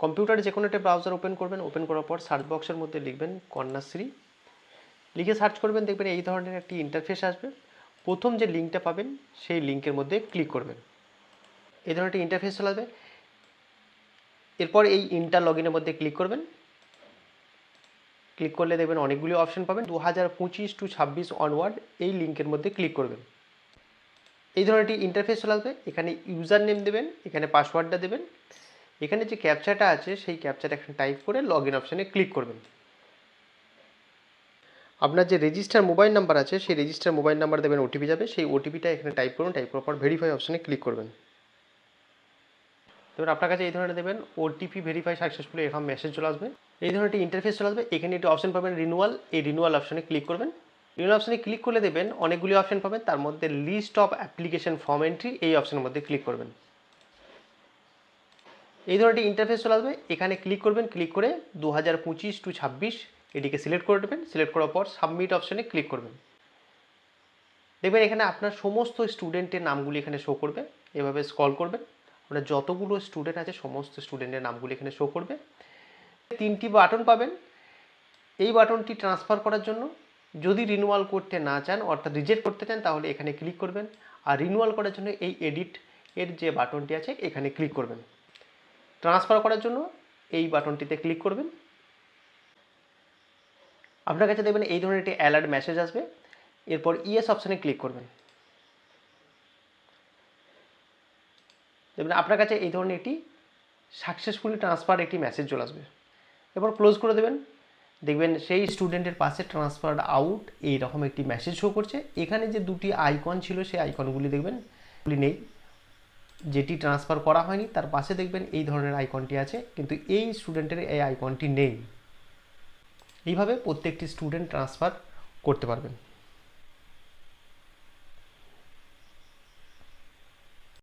কম্পিউটারে যে কোনো একটা ব্রাউজার ওপেন করবেন ওপেন করার পর সার্চ বক্সের মধ্যে লিখবেন কন্যাশ্রী। লিখে সার্চ করবেন, দেখবেন এই ধরনের একটি ইন্টারফেস আসবে। প্রথম যে লিঙ্কটা পাবেন, সেই লিঙ্কের মধ্যে ক্লিক করবেন। এই ধরনের একটি ইন্টারফেস চলে আসবে। এরপর এই ইন্টার লগ ইনের মধ্যে ক্লিক করবেন। ক্লিক করলে দেখবেন অনেকগুলি অপশন পাবেন। দু হাজার পঁচিশ টু ছাব্বিশ অনওয়ার্ড এই লিঙ্কের মধ্যে ক্লিক করবেন। এই ধরনের একটি ইন্টারফেস চলে আসবে। এখানে ইউজার নেম দেবেন, এখানে পাসওয়ার্ডটা দেবেন। এখানে যে ক্যাপচাটা আছে, সেই ক্যাপচাটা এখানে টাইপ করে লগ ইন অপশানে ক্লিক করবেন। আপনার যে রেজিস্টার মোবাইল নাম্বার আছে, সেই রেজিস্টার মোবাইল নাম্বার দেবেন ওটিপি যাবে, সেই ওটিপিটা এখানে টাইপ করুন টাইপ করার পর ভেরিফাই অপশানে ক্লিক করবেন। এবার আপনার কাছে এই ধরনের দেবেন ওটিপি ভেরিফাই সাকসেসফুলি এরকম মেসেজ চলে আসবে। এই ধরনের একটি ইন্টারফেস চলে আসবে, এখানে একটি অপশন পাবেন রিনুয়াল এই রিনুয়াল অপশানে ক্লিক করবেন। রিনুয়াল অপশনে ক্লিক করলে দেবেন অনেকগুলি অপশান পাবেন, তার মধ্যে list of application form entry এই অপশনের মধ্যে ক্লিক করবেন। এই ধরনের একটি ইন্টারফেস চলে আসবে। এখানে ক্লিক করবেন ক্লিক করে দু হাজার পঁচিশ টু ছাব্বিশ এটিকে সিলেক্ট করে দেবেন। সিলেক্ট করার পর সাবমিট অপশানে ক্লিক করবেন। দেখবেন এখানে আপনার সমস্ত স্টুডেন্টের নামগুলি এখানে শো করবে। এভাবে স্কল করবেন। আপনার যতগুলো স্টুডেন্ট আছে, সমস্ত স্টুডেন্টের নামগুলি এখানে শো করবে। তিনটি বাটন পাবেন। এই বাটনটি ট্রান্সফার করার জন্য যদি রিনুয়াল করতে না চান, অর্থাৎ রিজেক্ট করতে চান, তাহলে এখানে ক্লিক করবেন। আর রিনুয়াল করার জন্য এই এডিট এর যে বাটনটি আছে, এখানে ক্লিক করবেন। ট্রান্সফার করার জন্য এই বাটনটিতে ক্লিক করবেন। আপনার কাছে দেখবেন এই ধরনের একটি অ্যালার্ট মেসেজ আসবে। এরপর ইএস অপশানে ক্লিক করবেন। দেখবেন আপনার কাছে এই ধরনের একটি সাকসেসফুলি ট্রান্সফার একটি মেসেজ চলে আসবে। এরপর ক্লোজ করে দেবেন। দেখবেন সেই স্টুডেন্টের পাশে ট্রান্সফার আউট এই রকম একটি মেসেজ শো করছে। এখানে যে দুটি আইকন ছিল, সেই আইকনগুলি দেখবেন, নেই। যেটি ট্রান্সফার করা হয়নি, তার পাশে দেখবেন এই ধরনের আইকনটি আছে, কিন্তু এই স্টুডেন্টের এই আইকনটি নেই। এইভাবে প্রত্যেকটি স্টুডেন্ট ট্রান্সফার করতে পারবেন।